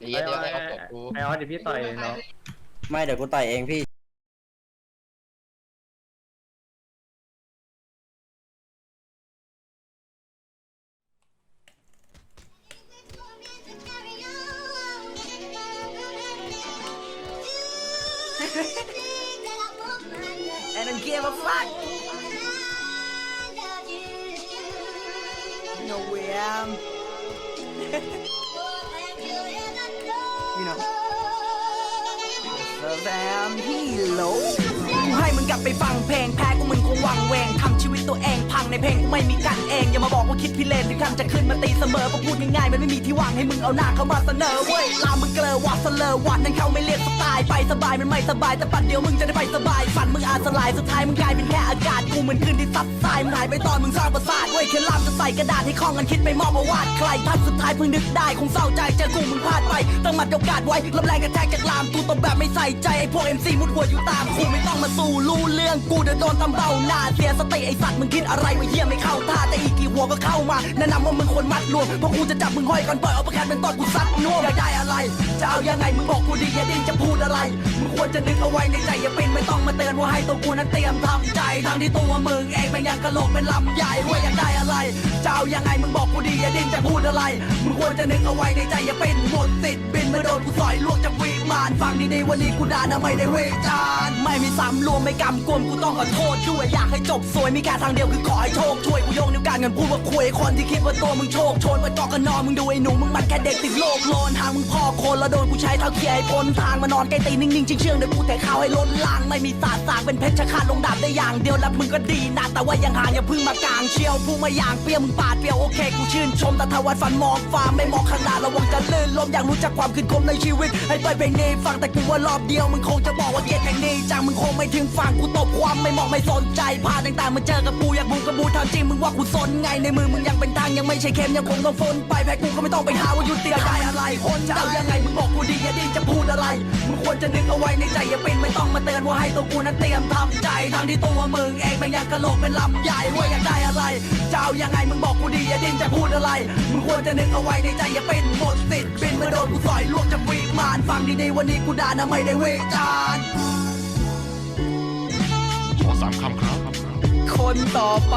เดี๋ยวเดี๋ยวให้เขากดกูไอออสเดี๋ยวพี่ต่อยเนาะไม่เดี๋ยวกูต่อยเองพี่ And I give a fuck. You know where I am. You know. The damn hero กูให้มึงกลับไปฟังเพลงแพ้กูมึงคงวังเวงทำชีวิตตัวเองพังในเพลงกูไม่มีกันเอง อย่ามาบอกว่าคิดพิเรนถึงขั้นจะขึ้นมาตีเสมอเพราะพูดง่ายๆมันไม่มีที่วางให้มึงเอาหน้าเข้ามาเสนอเว้ยลามมึงเกลอวัดเสลอวัดนั่นเขาไม่เรียกสไตล์ไปสบายมันไม่สบายแต่ปัดเดียวมึงจะได้ไปสบายฝันมึงอาจสลายสุดท้ายมึงกลายเป็นแค่อากาศกูเหมือนขึ้นที่ซัดทรายมึงหายไปตอนมึงสร้างประสาทเว้ยแค่ลามจะใส่กระดาษให้คล้องกันคิดไปมอบมาวาดใครท่านสุดท้ายเพิ่งนึกได้คงเศร้าใจเจอกูมึงพลาดไปต้องมัดโอกาสไว้รับแรงกระแทกจากลามกูตบแบบไม่ใส่ใจไอ้พวก MC มุดหัวอยู่ตามกูไม่ต้องมาสู้รู้เรื่องกูเดี๋ยวโดนตำเบ้าหน้าเสียสติไอ้สัตว์มึงคิดอะไรวะเหี้ยไม่เข้าท่าแต่อีกกี่หัวก็เข้ามาแนะนำว่ามึงควรมัดรวมเพราะกูจะจับมึงห้อยก่อนปล่อยเอาประกันเป็นตอนกูซัดน่วมอยากได้อะไร จะเอายังไงมึงบอกกูดีอย่าดิ้นจะพูดอะไรมึงควรจะนึกเอาไว้ในใจอย่าเป็นไม่ต้องมาเตือนว่าให้ตัวกูนั้นเตรียมทำใจทั้งที่ตัวมึงเองมันยังกะโหลกเป็นลำใหญ่ว่าอยากได้อะไรจะเอายังไงมึงบอกกูดีอย่าดิ้นจะพูดอะไรมึงควรจะนึกเอาไว้ในใจอย่าเป็นหมดสิทธิ์บินมาโดนกูสอยลวกจากวิมานฟังดีๆวันนี้กูด่านะไม่ได้เวจานไม่มีซ้ำรวมไม่กำกวมกูต้องขอโทษด้วยอยากให้จบสวยมีแค่ทางเดียวคือขอให้โชคช่วยกูโยงนิ้วกลางเงินพูดว่าคุยคนที่คิดว่าตัวมึงโชคชนไปกอกกันนอนมึงดูไอ้หนูมึงมันแค่เด็กติดโลกโลนทางมึงพ่อคนแล้วโดนกูใช้เท้าเขี่ยให้พ้นทางมานอนใกล้ตีนิ่งๆเชื่องเดี๋ยวกูแต่ข้าวให้ล้นลางไม่มีศาสตร์สางเป็นเพชรชะคาดลงดาบได้อย่างเดียวแล้วมึงก็ดีนะแต่ว่ายังหาอย่าพึ่งมากลางเชียวพูมาอย่างเปรี้ยวมึงปาดเปรี้ยวโอเคกูชื่นชมแต่ทวันฟันมองฟ้าไม่มองข้างหน้าระวังจะลื่นล้มอยางรู้จักความขึ้นคมในชีวิตให้ไปเพลงนี้ฟังแต่กูว่ารอบเดียวมึงคงจะบอกว่าเกลียดแห่งนี้จังมึงคงไม่ถึงฟังกูตบความไม่มองไม่สนใจพาต่างๆมาเจอกับกูอยากบูกับบูทำจริงมึงว่ากูสนไงในมือมึงยังเป็นทางยังไม่ใช่เค็มยังคงต้องฝนไปแพ้กูก็ไม่ต้องไปหาว่ายุติอะไร คนจะเอายังไงมึงบอกกูดีอย่าดิ้นจะพูดอะไร มึงควรจะนึกเอาไว้ในใจอย่าเป็นไม่ต้องมาเตือนว่าให้ตัวกูนั้นเตรียมทำใจทั้งที่ตัวมึงเองมันยังกะโหลกเป็นลำใหญ่ว่าอยากได้อะไรจะเอายังไงมึงบอกกูดีอย่าดิ้นจะพูดอะไร มึงควรจะนึกเอาไว้ในใจอย่าเป็นหมดสิทธิ์บินมาโดนกูสอยลวกจากวิมานฟังดีๆวันนี้กูด่านะไม่ได้เวจานขอสามคำครับ คนต่อไป